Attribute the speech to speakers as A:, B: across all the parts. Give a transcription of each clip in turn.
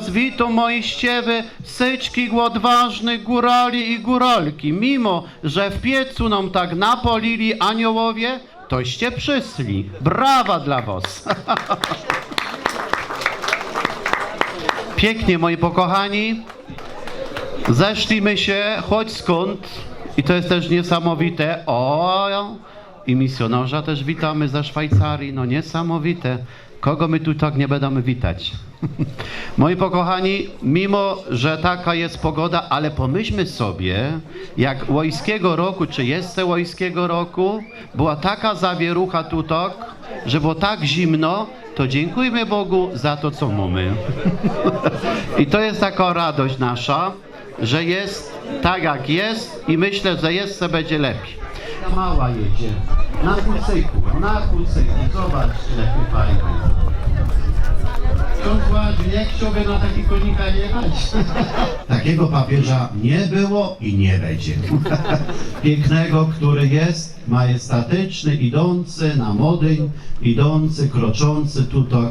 A: Witam moi ściewy, syczki odważnych górali i góralki. Mimo, że w piecu nam tak napolili aniołowie, toście przysli. Brawa dla was. Pięknie moi pokochani. Zeszliśmy się choć skąd i to jest też niesamowite. O, i misjonarza też witamy ze Szwajcarii. No niesamowite. Kogo my tu tak nie będziemy witać? Moi pokochani, mimo że taka jest pogoda, ale pomyślmy sobie, jak łojskiego roku, czy jest te łojskiego roku, była taka zawierucha tutaj, że było tak zimno, to dziękujmy Bogu za to, co mamy. I to jest taka radość nasza, że jest tak jak jest i myślę, że jeszcze będzie lepiej. Ta mała jedzie na kucyku, na kucyku, zobaczcie jakie fajne. Ksiądz Ładziu, nie chciałby na taki konika jechać.
B: Takiego papieża nie było i nie będzie. Pięknego, który jest majestatyczny, idący na modyń, idący, kroczący tutaj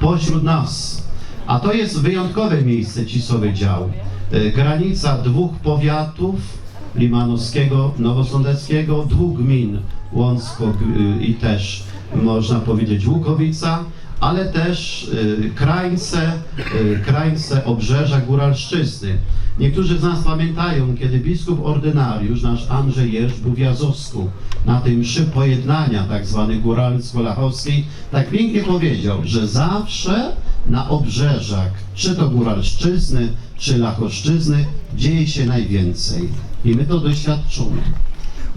B: pośród nas. A to jest wyjątkowe miejsce, Cisowy Dział. E, Granica dwóch powiatów, Limanowskiego, Nowosądeckiego, dwóch gmin, Łącko y, i też można powiedzieć Łukowica, ale też y, krańce, y, krańce obrzeża Góralszczyzny. Niektórzy z nas pamiętają, kiedy biskup ordynariusz, nasz Andrzej Jerz, był w Jazowsku, na tej mszy pojednania tak zwanej góralsko-lachowskiej, tak pięknie powiedział, że zawsze na obrzeżach, czy to Góralszczyzny, czy Lachoszczyzny, dzieje się najwięcej. I my to doświadczymy.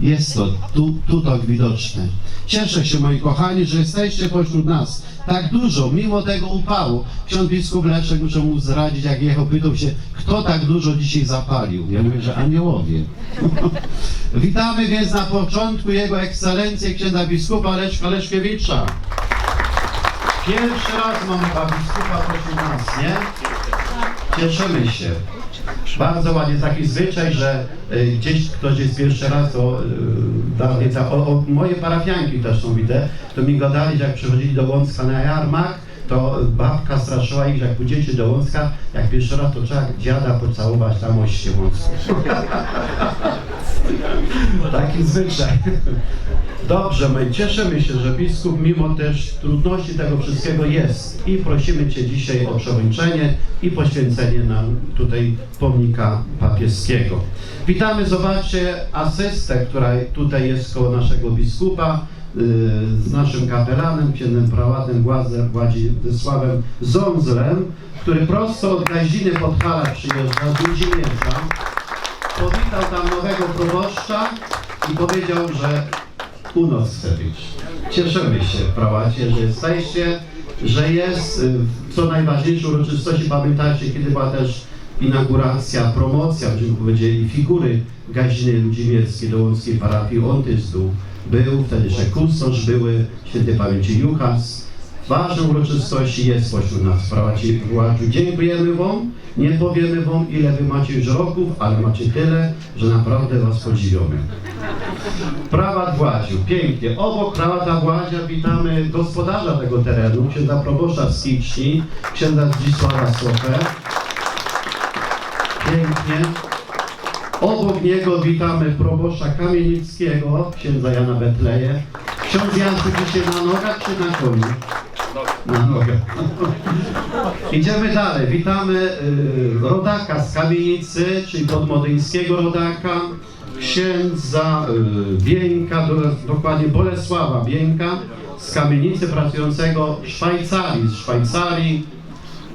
B: Jest to tu, tu tak widoczne. Cieszę się, moi kochani, że jesteście pośród nas. Tak dużo, mimo tego upału. Ksiądz biskup Leszek muszę mu zradzić, jak jechał, pytał się, kto tak dużo dzisiaj zapalił. Ja mówię, że aniołowie. Witamy więc na początku Jego Ekscelencję księdza biskupa Leszka Leszkiewicza. Pierwszy raz mamy biskupa pośród nas, nie? Cieszymy się. Bardzo ładnie taki zwyczaj, że y, gdzieś ktoś jest pierwszy raz, to y, da wiedza. O, o, moje parafianki też są widzę, to mi gadali, że jak przychodzili do Łącka na jarmark, to babka straszyła ich, że jak pójdziecie do Łącka, jak pierwszy raz, to trzeba dziada pocałować tam oście Łącku. Taki zwyczaj. Dobrze, my cieszymy się, że biskup mimo też trudności tego wszystkiego jest i prosimy Cię dzisiaj o przewodniczenie i poświęcenie nam tutaj pomnika papieskiego. Witamy, zobaczcie asystę, która tutaj jest koło naszego biskupa, yy, z naszym kapelanem, księdem prałatem Władzem Władysławem Zązlem, który prosto od Gaziny Podhala przyjeżdża z Ludzimierza powitał tam nowego proboszcza i powiedział, że u nas chce być. Cieszymy się, prałacie, że jesteście, że jest, y, co najważniejsze uroczystości, pamiętacie, kiedy była też inauguracja, promocja, będziemy powiedzieli, figury Gaziny Ludzimierskiej do Łąckiej Parafii, on też był, był wtedy jeszcze kustosz, były świętej pamięci Juchas, Ważne uroczystości jest pośród nas, prawaci Władziu. Dziękujemy Wam. Nie powiemy Wam, ile Wy macie już roków, ale macie tyle, że naprawdę Was podziwiamy. Prawa Władziu, pięknie. Obok prałata Władzia witamy gospodarza tego terenu, księdza proboszcza z Kiczni, księdza Zdzisława Słopę. Pięknie. Obok niego witamy proboszcza Kamienickiego, księdza Jana Betleje. Ksiądz Jan tu dzisiaj na nogach czy na koniu? Nogach. Idziemy dalej. Witamy y, rodaka z kamienicy, czyli podmodyńskiego rodaka, księdza y, Bieńka, do, dokładnie Bolesława Bieńka z kamienicy pracującego w Szwajcarii, z Szwajcarii,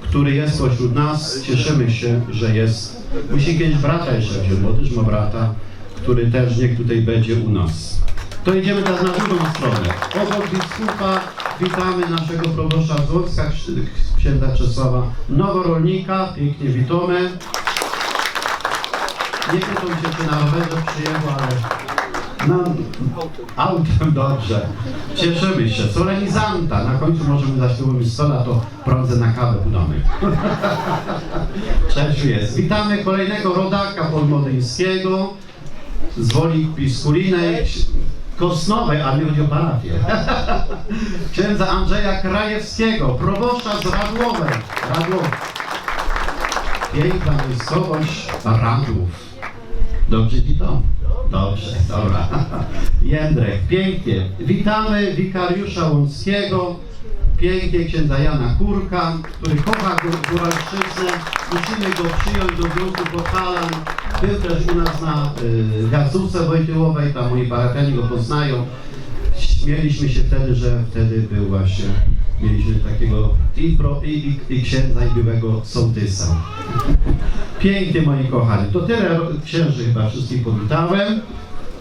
B: który jest pośród nas. Cieszymy się, że jest. Musi kiedyś brata jeszcze wziąć, bo też ma brata, który też niech tutaj będzie u nas. To idziemy teraz na drugą stronę. Obok biskupa witamy naszego proboszcza z Łocka, ks- księdza Czesława Noworolnika. Pięknie witamy. Nie pytam się, czy na rowerze przyjechał, ale autem dobrze. Cieszymy się. Solenizanta. Na końcu możemy zaśpiewać stola, to prądzę na kawę u domek. Cześć jest. Witamy kolejnego rodaka podmodyńskiego z Woli Piskulinej, Kosnowej, ale nie chodzi o parafię. Księdza Andrzeja Krajewskiego, proboszcza z Radłowej. Piękna miejscowość Radłów. Dobrze ci to? Dobrze, dobra. Jędrek, pięknie. Witamy wikariusza Łąckiego, pięknie księdza Jana Kurka, który kocha gór-. Musimy go przyjąć do Związku Podhalan. Był też u nas na y, Gazówce Wojtyłowej, tam moi parafianie go poznają. Śmieliśmy się wtedy, że wtedy był właśnie, mieliśmy takiego i, pro, i, i, i księdza, i byłego sołtysa. Pięknie, moi kochani. To tyle księży chyba wszystkich powitałem.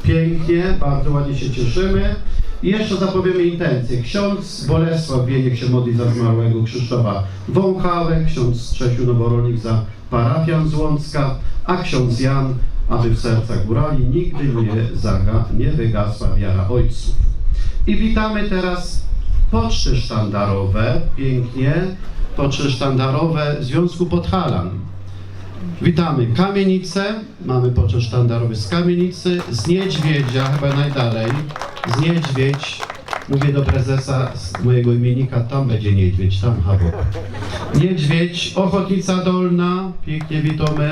B: Pięknie, bardzo ładnie się cieszymy. I jeszcze zapowiemy intencje. Ksiądz Bolesław Wieniek się modli za zmarłego Krzysztofa Wąchałę, ksiądz Czesiu Noworonik za parafian z Łącka, a ksiądz Jan, aby w sercach górali nigdy nie, zaga, nie wygasła wiara ojców. I witamy teraz poczty sztandarowe, pięknie, poczty sztandarowe Związku Podhalan. Witamy Kamienice, mamy poczet sztandarowy z Kamienicy, z Niedźwiedzia, chyba najdalej, z Niedźwiedź, mówię do prezesa z mojego imiennika, tam będzie Niedźwiedź, tam Habok. Niedźwiedź, Ochotnica Dolna, pięknie witamy,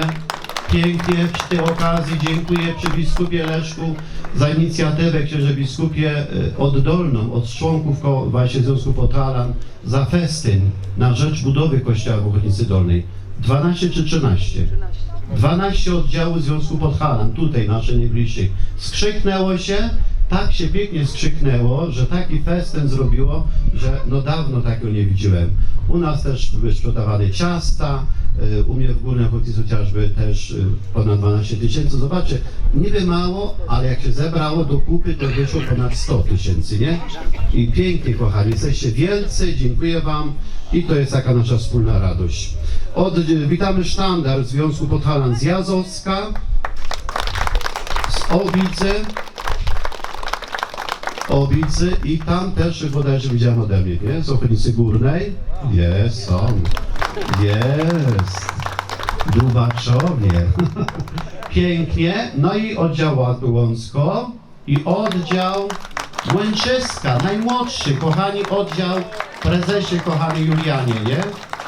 B: pięknie w tej okazji dziękuję przy biskupie Leszku za inicjatywę księże biskupie y, oddolną od członków właśnie Związku Potalan za festyn na rzecz budowy kościoła w Ochotnicy Dolnej. 12 czy 13? 12 oddziałów Związku Podhalan, tutaj nasze najbliższych. Skrzyknęło się, tak się pięknie skrzyknęło, że taki festyn zrobiło, że no dawno takiego nie widziałem. U nas też były sprzedawane ciasta, y, u mnie w Górnej Ochotnicy chociażby też y, ponad 12 tysięcy. Zobaczcie, niby mało, ale jak się zebrało do kupy, to wyszło ponad 100 tysięcy, nie? I pięknie, kochani, jesteście wielcy, dziękuję Wam i to jest taka nasza wspólna radość. Od, witamy sztandar Związku Podhalan z Jazowska, z Obicy, Obicy i tam też bodajże widziałem mnie, nie? Z Ochotnicy Górnej. Jest, są. Jest. Dubaczowie. Pięknie. No i oddział Łącko i oddział Młęczyska, najmłodszy, kochani oddział, prezesie, kochany Julianie, nie?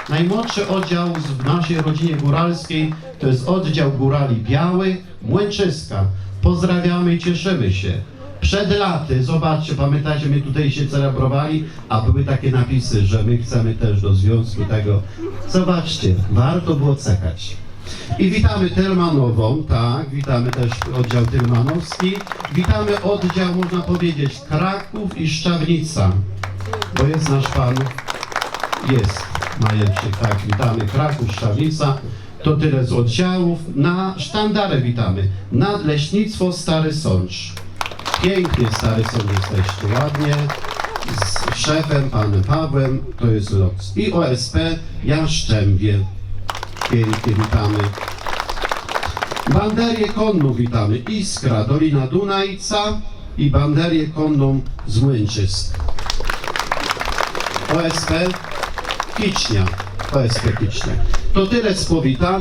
B: Najmłodszy oddział w naszej rodzinie góralskiej to jest oddział Górali Białych, Młęczyska. Pozdrawiamy i cieszymy się. Przed laty, zobaczcie, pamiętajcie, my tutaj się celebrowali, a były takie napisy, że my chcemy też do związku tego. Zobaczcie, warto było czekać. I witamy Tylmanową, tak, witamy też oddział Tylmanowski. Witamy oddział, można powiedzieć, Kraków i Szczawnica, bo jest nasz pan, jest Majewczyk, tak, witamy Kraków, Szczawnica. To tyle z oddziałów. Na sztandarę witamy. Nadleśnictwo Stary Sącz. Pięknie Stary Sącz jesteście, ładnie. Z szefem, panem Pawłem, to jest LOX. I OSP Jaszczębie. Pięknie witamy. Banderię konną witamy. Iskra, Dolina Dunajca i banderię konną z Młynczysk. OSP Kicznia. OSP Kicznia. To tyle z.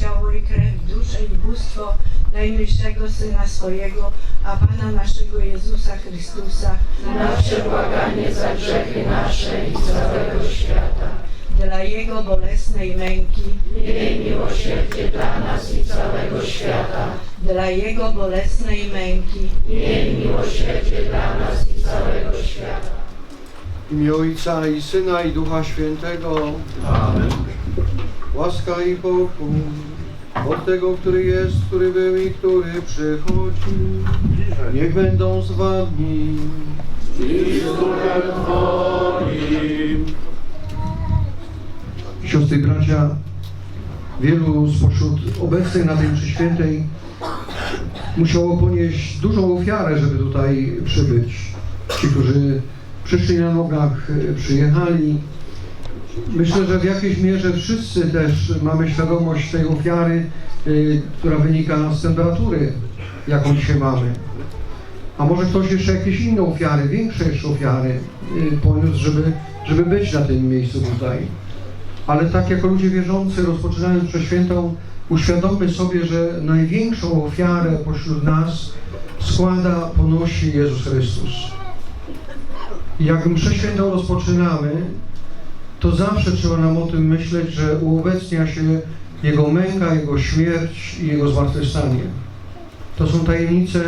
C: Ciało i krew, duszę i bóstwo najmilszego Syna swojego, a Pana naszego Jezusa Chrystusa,
D: Na przebłaganie za grzechy nasze i całego świata.
C: dla Jego bolesnej męki,
D: Miej miłosierdzie dla nas i całego świata.
C: dla Jego bolesnej męki,
D: Miej miłosierdzie dla nas i całego świata.
E: W imię Ojca i Syna i Ducha Świętego.
B: Amen.
E: Łaska i pokój od tego, który jest, który był i który przychodzi. Niech będą z wami. Siostry i bracia, wielu spośród obecnych na tej mszy świętej musiało ponieść dużą ofiarę, żeby tutaj przybyć. Ci, którzy przyszli na nogach, przyjechali. Myślę, że w jakiejś mierze wszyscy też mamy świadomość tej ofiary, y, która wynika z temperatury, jaką dzisiaj mamy. A może ktoś jeszcze jakieś inne ofiary, większe jeszcze ofiary y, poniósł, żeby, żeby być na tym miejscu tutaj. Ale tak jako ludzie wierzący, rozpoczynając przeświętą, uświadommy sobie, że największą ofiarę pośród nas składa, ponosi Jezus Chrystus. Jak mszę świętą rozpoczynamy, to zawsze trzeba nam o tym myśleć, że uobecnia się Jego męka, Jego śmierć i Jego zmartwychwstanie. To są tajemnice,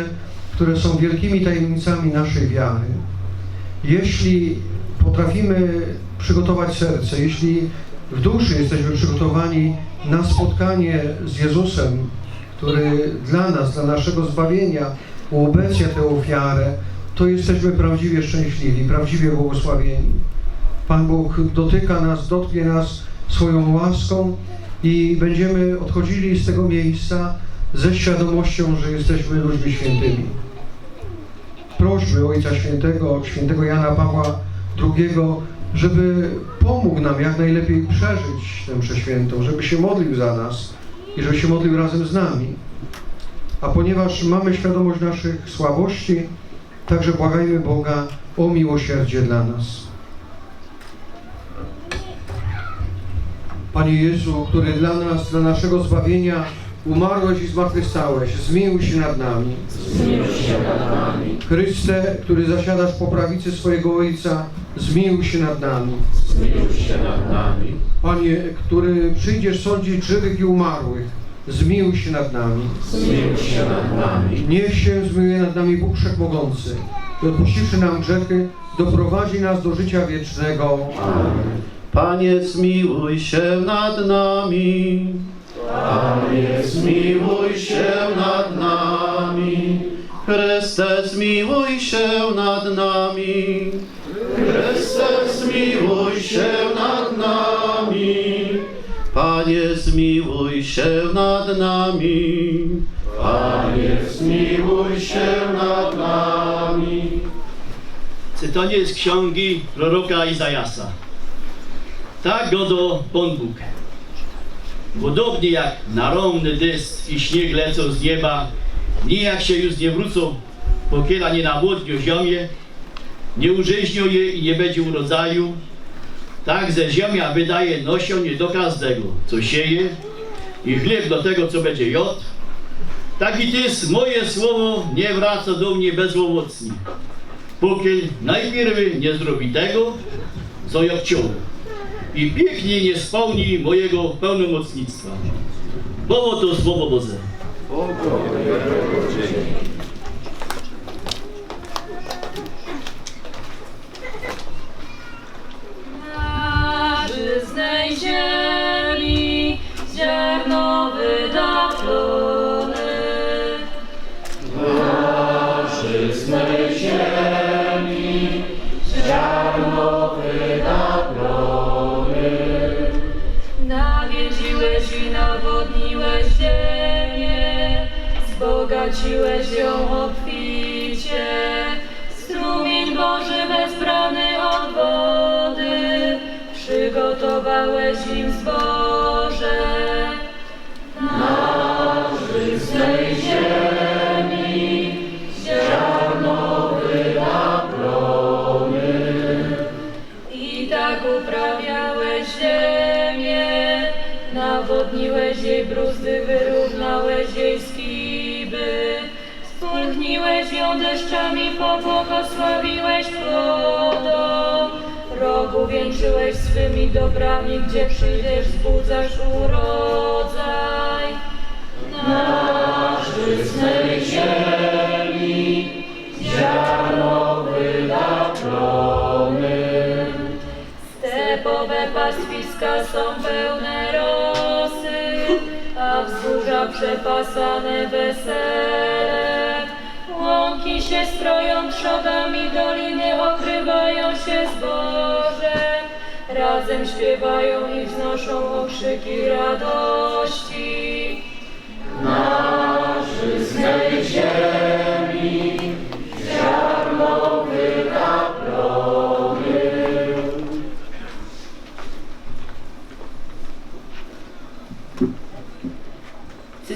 E: które są wielkimi tajemnicami naszej wiary. Jeśli potrafimy przygotować serce, jeśli w duszy jesteśmy przygotowani na spotkanie z Jezusem, który dla nas, dla naszego zbawienia uobecnia tę ofiarę, to jesteśmy prawdziwie szczęśliwi, prawdziwie błogosławieni. Pan Bóg dotyka nas, dotknie nas swoją łaską i będziemy odchodzili z tego miejsca ze świadomością, że jesteśmy ludźmi świętymi. Prośmy Ojca Świętego, świętego Jana Pawła II, żeby pomógł nam jak najlepiej przeżyć tę przeświętą, żeby się modlił za nas i żeby się modlił razem z nami. A ponieważ mamy świadomość naszych słabości, także błagajmy Boga o miłosierdzie dla nas. Panie Jezu, który dla nas, dla naszego zbawienia umarłeś i zmartwychwstałeś, zmiłuj się nad nami.
D: Zmiłuj się nad nami.
E: Chryste, który zasiadasz po prawicy swojego Ojca, zmiłuj się nad nami.
D: Zmiłuj się nad nami.
E: Panie, który przyjdziesz sądzić żywych i umarłych, zmiłuj się nad nami.
D: Zmiłuj się nad nami.
E: Niech się zmiłuje nad nami Bóg Wszechmogący odpuściwszy nam grzechy, doprowadzi nas do życia wiecznego.
A: Panie, zmiłuj się nad nami. Panie, zmiłuj się nad nami. Chryste, zmiłuj się nad nami. Chryste, zmiłuj się nad nami. Panie, zmiłuj się nad nami. Panie, zmiłuj się nad nami.
F: Cytanie z księgi proroka Izajasa. Tak godo Pan Bóg. Podobnie jak narąbny deszcz i śnieg lecą z nieba, nijak się już nie wrócą, pokiela nie nawodnią ziemię, nie urzeźnią je i nie będzie urodzaju, tak ze ziemia wydaje nosią nie do każdego, co sieje i chleb do tego, co będzie jadł. Tak i Ty, moje słowo, nie wraca do mnie bezowocnie póki najpierw nie zrobi tego, co ja chciał i pięknie nie spełni mojego pełnomocnictwa. Bo to słowo Boże.
G: Na żyznej ziemi ziarno wydaplony. Nawiedziłeś wzbogaciłeś miłością obficie. Strumień Boży wezbrany od wody, przygotowałeś im zboże. Deszczami, pobłogosławiłeś płodą. Rogu wieńczyłeś swymi dobrami, gdzie przyjdziesz, wzbudzasz urodzaj. Na żyznej ziemi ziarno wynaplony. Stepowe pastwiska są pełne rosy, a wzgórza przepasane weselem. Łąki się stroją trzodami, doliny okrywają się zbożem. Razem śpiewają i wznoszą okrzyki radości. Na żyznej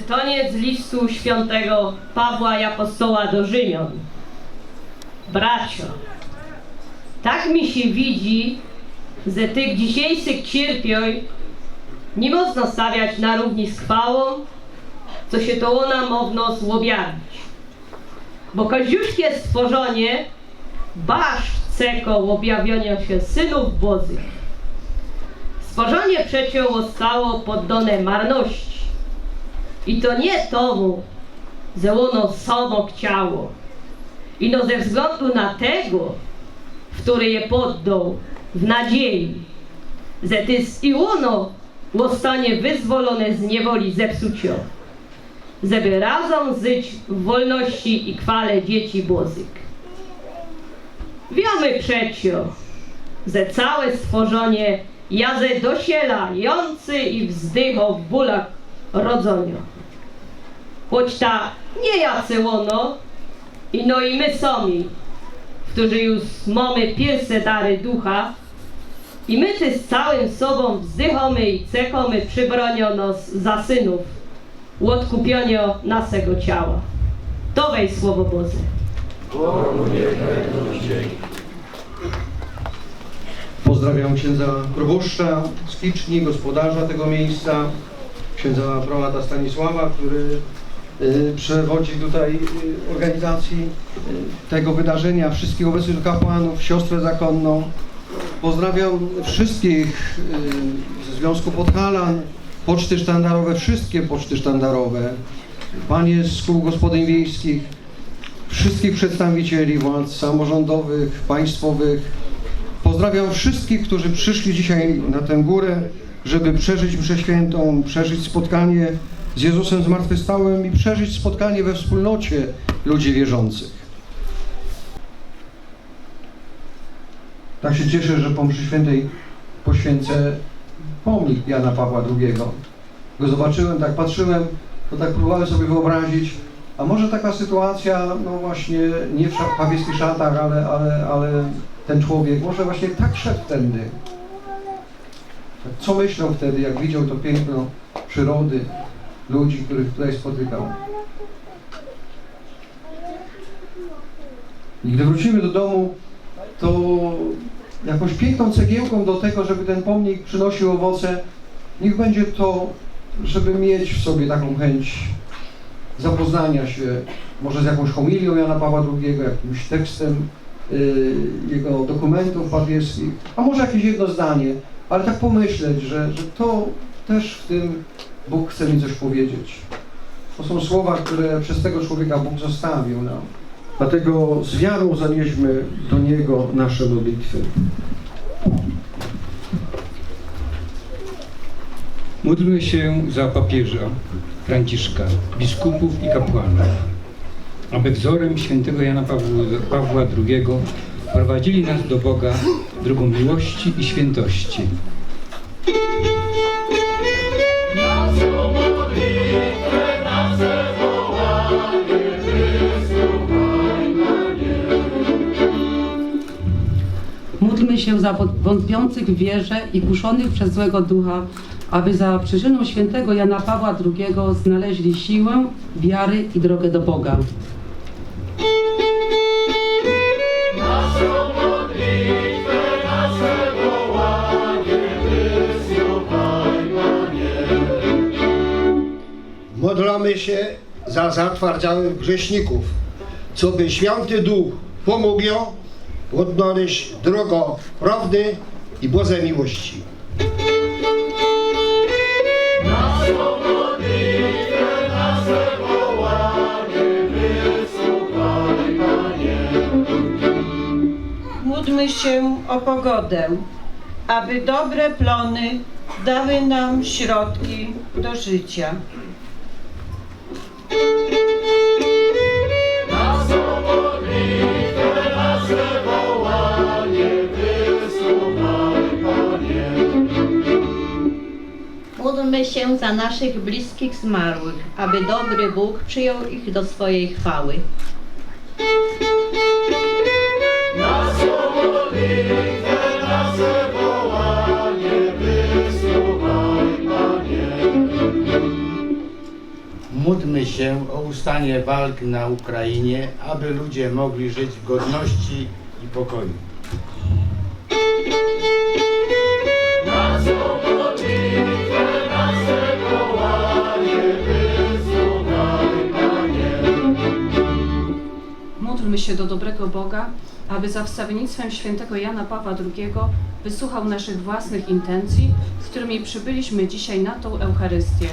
H: Cytoniec listu świętego Pawła i do Rzymian. Bracio, tak mi się widzi, że tych dzisiejszych cierpień nie można stawiać na równi z chwałą, co się to ona mowno złobiawić. Bo koziuszkie stworzenie basz ceko objawienia się synów Bożych. Stworzenie przecie zostało poddane marności. I to nie tomu, że ono samo chciało. Ino ze względu na tego, który je poddał w nadziei, że tys i ono zostanie wyzwolone z niewoli zepsucia, żeby razem żyć w wolności i chwale dzieci Bożych. Wiemy przecie, że całe stworzenie jaze dosielający i wzdycha w bólach rodzenia. Choć ta nie jacy ono, i no i my sami, którzy już mamy pierwsze dary ducha, i my też z całym sobą wzdychamy i cechamy przybroniono za synów, u odkupienia naszego ciała. To wej Słowo Boże.
E: Pozdrawiam księdza proboszcza z Kiczni, gospodarza tego miejsca, księdza prałata Stanisława, który przewodzi tutaj y, organizacji y, tego wydarzenia, wszystkich obecnych kapłanów, siostrę zakonną. Pozdrawiam wszystkich y, ze Związku Podhalan, poczty sztandarowe, wszystkie poczty sztandarowe, panie z kół gospodyń wiejskich, wszystkich przedstawicieli władz samorządowych, państwowych. Pozdrawiam wszystkich, którzy przyszli dzisiaj na tę górę, żeby przeżyć mszę świętą, przeżyć spotkanie z Jezusem zmartwychwstałym i przeżyć spotkanie we wspólnocie ludzi wierzących. Tak się cieszę, że po mszy świętej poświęcę pomnik Jana Pawła II. Go zobaczyłem, tak patrzyłem, to tak próbowałem sobie wyobrazić, a może taka sytuacja, no właśnie, nie w papieskich szatach, ale, ale, ale ten człowiek może właśnie tak szedł tędy. Co myślał wtedy, jak widział to piękno przyrody, ludzi, których tutaj spotykał? I gdy wrócimy do domu, to jakąś piękną cegiełką do tego, żeby ten pomnik przynosił owoce, niech będzie to, żeby mieć w sobie taką chęć zapoznania się może z jakąś homilią Jana Pawła II, jakimś tekstem y, jego dokumentów papieskich, a może jakieś jedno zdanie, ale tak pomyśleć, że, że to też w tym Bóg chce mi coś powiedzieć. To są słowa, które przez tego człowieka Bóg zostawił nam. Dlatego z wiarą zanieśmy do Niego nasze modlitwy.
I: Módlmy się za papieża Franciszka, biskupów i kapłanów, aby wzorem świętego Jana Pawła, II prowadzili nas do Boga drogą miłości i świętości.
J: Módlmy się za wątpiących w wierze i kuszonych przez złego ducha, aby za przyczyną świętego Jana Pawła II znaleźli siłę, wiary i drogę do Boga.
K: Modlamy się za zatwardziałych grzeszników, co by Święty Duch pomógł odnaleźć drogę prawdy i Bożej miłości.
C: Módlmy się o pogodę, aby dobre plony dały nam środki do życia.
L: Módlmy się za naszych bliskich zmarłych, aby dobry Bóg przyjął ich do swojej chwały.
D: Módlmy się o ustanie walk na Ukrainie, aby ludzie mogli żyć w godności i pokoju.
J: Się do dobrego Boga, aby za wstawiennictwem świętego Jana Pawła II wysłuchał naszych własnych intencji, z którymi przybyliśmy dzisiaj na tą Eucharystię.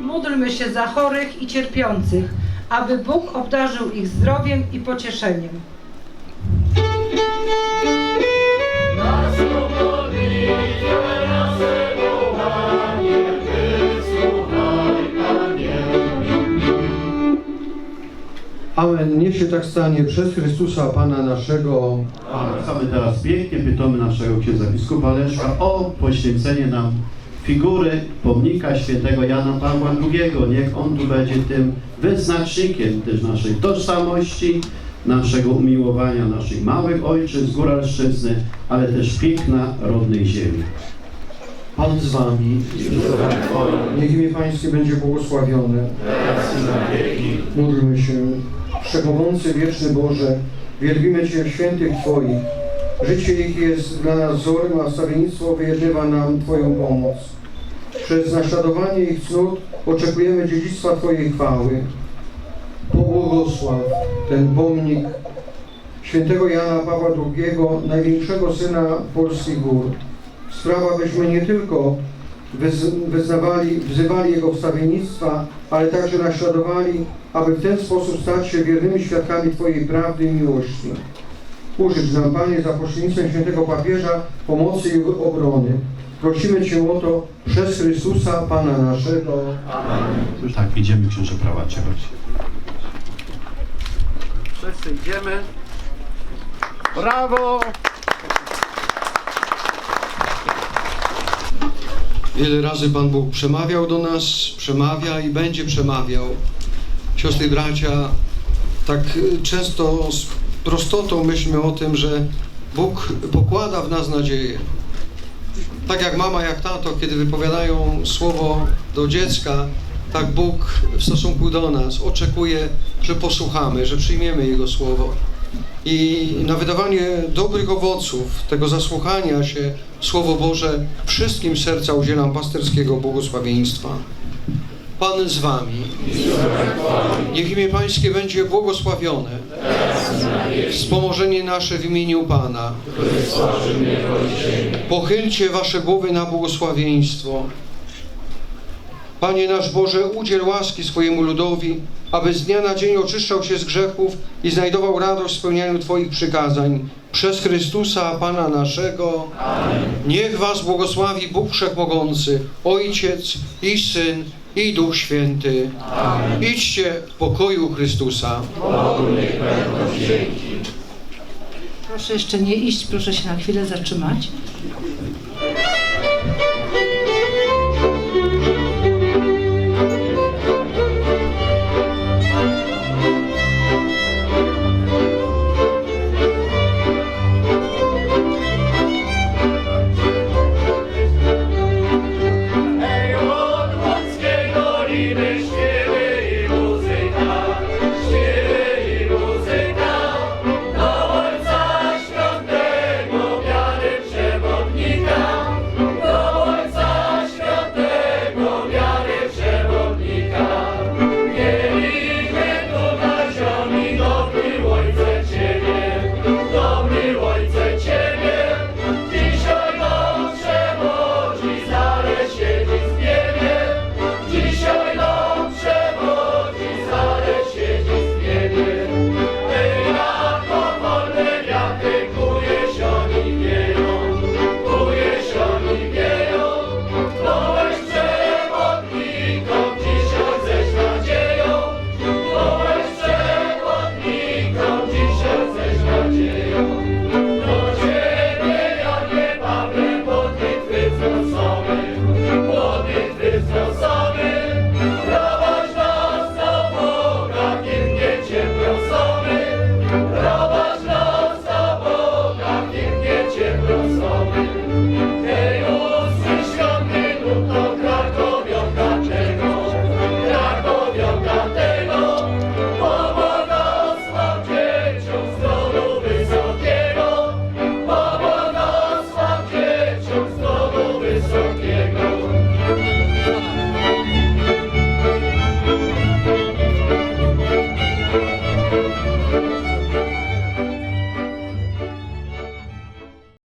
M: Módlmy się za chorych i cierpiących, aby Bóg obdarzył ich zdrowiem i pocieszeniem.
E: Amen. Niech się tak stanie przez Chrystusa Pana naszego.
B: Zwracamy teraz pięknie, pytamy naszego księdza biskupa Leszka o poświęcenie nam figury pomnika świętego Jana Pawła II. Niech on tu będzie tym wyznacznikiem też naszej tożsamości, naszego umiłowania naszych małych ojczyzn, góralszczyzny, ale też piękna rodnej ziemi.
E: Pan z wami. Niech imię Pańskie będzie błogosławione. Módlmy się. Wszechmogący, wieczny Boże, wielbimy Cię w świętych Twoich. Życie ich jest dla nas wzorem, a wstawiennictwo wyjednywa nam Twoją pomoc. Przez naśladowanie ich cnót oczekujemy dziedzictwa Twojej chwały. Pobłogosław ten pomnik świętego Jana Pawła II, największego syna polskich gór. Sprawa, byśmy nie tylko wyznawali, wzywali Jego wstawiennictwa, ale także naśladowali, aby w ten sposób stać się wiernymi świadkami Twojej prawdy i miłości. Użycz nam, Panie, za pośrednictwem świętego papieża pomocy i obrony. Prosimy Cię o to przez Chrystusa, Pana naszego.
B: Już tak, idziemy książę prawacie, chodź. Wszyscy idziemy. Brawo!
E: Wiele razy Pan Bóg przemawiał do nas, przemawia i będzie przemawiał. Siostry i bracia, tak y, często z prostotą myślmy o tym, że Bóg pokłada w nas nadzieję. Tak jak mama, jak tato, kiedy wypowiadają słowo do dziecka, tak Bóg w stosunku do nas oczekuje, że posłuchamy, że przyjmiemy Jego słowo. I na wydawanie dobrych owoców, tego zasłuchania się Słowo Boże, wszystkim serca udzielam pasterskiego błogosławieństwa. Pan z Wami. Niech imię Pańskie będzie błogosławione. Wspomożenie nasze w imieniu Pana. Pochylcie Wasze głowy na błogosławieństwo. Panie nasz Boże, udziel łaski swojemu ludowi, aby z dnia na dzień oczyszczał się z grzechów i znajdował radość w spełnianiu Twoich przykazań. Przez Chrystusa, Pana naszego. Amen. Niech Was błogosławi Bóg Wszechmogący, Ojciec i Syn i Duch Święty. Amen. Idźcie w pokoju Chrystusa.
M: Proszę jeszcze nie iść, proszę się na chwilę zatrzymać.